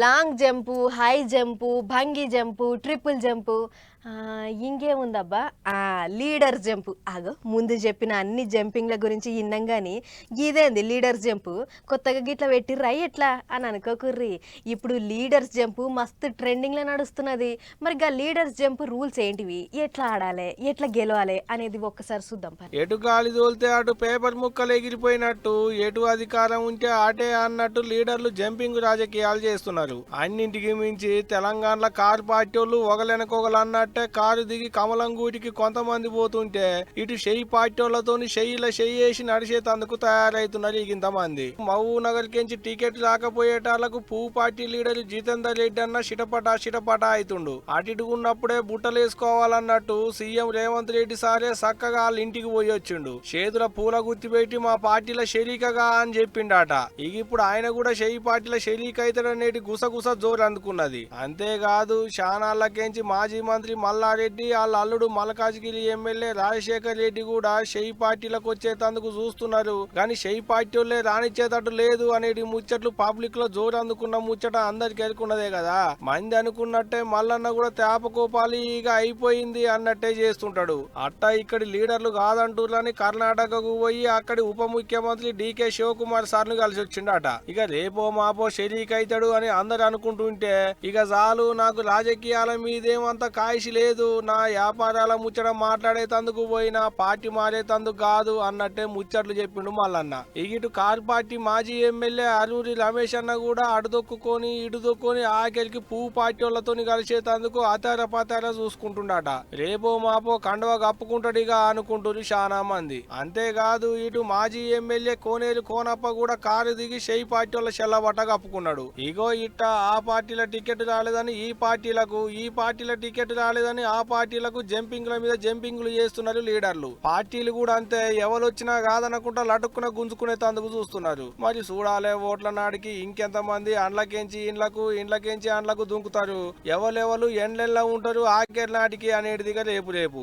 Long jump high jump భంగి jump triple jump ఇంకేముందబ్బా ఉందబ్బా. Leader jump. అగో ముందు చెప్పిన అన్ని జంపింగ్ల గురించి ఇన్నాం కానీ ఇదేంది లీడర్స్ జంప్? కొత్తగా గిట్ల పెట్టిర్రా ఎట్లా? అని అనుకోకుర్రి ఇప్పుడు లీడర్స్ జంప్ మస్తు ట్రెండింగ్లో నడుస్తున్నది. మరి గా లీడర్స్ జంప్ రూల్స్ ఏంటివి? ఎట్లా ఆడాలి? ఎట్లా గెలవాలి? అనేది ఒక్కసారి చూద్దాం ఎటు గాలి తోలితే అటు పేపర్ ముక్కలు ఎగిరిపోయినట్టు ఎటు అధికారం ఉంటే ఆటే అన్నట్టు లీడర్లు జంపింగ్ రాజకీయాలు చేస్తున్నారు. అన్నింటికి మించి తెలంగాణలో కారు పార్టీ వాళ్ళు ఒకలెనకొకలు అన్నట్టు కారు దిగి కమలంగూటికి కొంతమంది పోతుంటే ఇటు షెయి పార్టీలతో వాళ్ళతోని షెయ్యిల షెయ్యి వేసి నడిచేతందుకు తయారైతున్నారు ఇంత ఇంతమంది మహబూబ్ నగర్ కించి టికెట్ రాకపోయేటాలకు పువ్వు పార్టీ లీడర్ జితేందర్ రెడ్డి అన్న చిటపట చిటపట అవుతుండు అటు ఉన్నప్పుడే బుట్టలు వేసుకోవాలన్నట్టు సీఎం రేవంత్ రెడ్డి సారే చక్కగా వాళ్ళ ఇంటికి పోయి వచ్చిండు. చేతుల పూల గుర్తి పెట్టి మా పార్టీల షరీకగా అని చెప్పిండట. ఇక ఇప్పుడు ఆయన కూడా షెయి పార్టీల షరీక్ అవుతాడనేటి గుసగుస జోరు అందుకున్నది అంతేకాదు శానాళ్ళకేంచి మాజీ మంత్రి మల్లారెడ్డి వాళ్ళ అల్లుడు మల్కాజ్గిరి ఎమ్మెల్యే రాజశేఖర్ రెడ్డి కూడా షెయి పార్టీలకు వచ్చేటందుకు చూస్తున్నారు. కానీ షెయి పార్టీ వాళ్ళే రానిచ్చేటట్టు లేదు అనేది ముచ్చట్లు పబ్లిక్లో జోరు అందుకున్న ముచ్చట అందరికి ఎరుకున్నదే కదా. మంది అనుకున్నట్టే మల్లన్న కూడా తేపకోపాలి ఇక అయిపోయింది అన్నట్టే చేస్తుంటాడు. అట్టా ఇక్కడి లీడర్లు కాదంటుర్రని కర్ణాటకకు పోయి అక్కడి ఉప ముఖ్యమంత్రి డికే శివకుమార్ సార్ను కలిసి వచ్చిండట. ఇక రేపో మాపో షరీక్ అవుతాడు అని అందరు అనుకుంటుంటే ఇక చాలు నాకు రాజకీయాల మీదేమంత కాయిషి లేదు నా వ్యాపారాల ముచ్చట మాట్లాడేతందుకు పోయినా పార్టీ మారేతందుకు కాదు అన్నట్టే ముచ్చట్లు చెప్పిండు మల్లన్న. ఇటు కార్ పార్టీ మాజీ ఎమ్మెల్యే అరూరి రమేష్ అన్న కూడా అడుదొక్కుని ఇడుదొక్కుని ఆఖరికి పువ్వు పార్టీ వాళ్ళతోని కలిసేతందుకు అతార పతార చూసుకుంటుండట. రేపో మాపో కండవ కప్పుకుంటాడిగా అనుకుంటుంది చాలా మంది. అంతేకాదు ఇటు మాజీ ఎమ్మెల్యే కోనేరు కోనప్ప కూడా కారు దిగి షెయి పార్టీ వాళ్ళ చెల్లబట్ట కప్పుకున్నాడు. ఇగో ఇట్ట ఆ పార్టీల టికెట్ రాలేదని ఈ పార్టీలకు ఈ పార్టీల టికెట్ రాలేదు లేదని ఆ పార్టీలకు జంపింగ్ల మీద జంపింగ్లు చేస్తున్నారు లీడర్లు. పార్టీలు కూడా అంతే ఎవరు వచ్చినా కాదనకుండా లటుక్కున గుంజుకునే తందుకు చూస్తున్నారు. మరి చూడాలే ఓట్ల నాడికి ఇంకెంత మంది అండ్లకెంచి ఇండ్లకు ఇండ్లకెంచి అండ్లకు దుంకుతారు? ఎవరెవరు ఎండ్లెల్లా ఉంటారు ఆఖరి నాటికి అనేటిదిగా రేపు రేపు.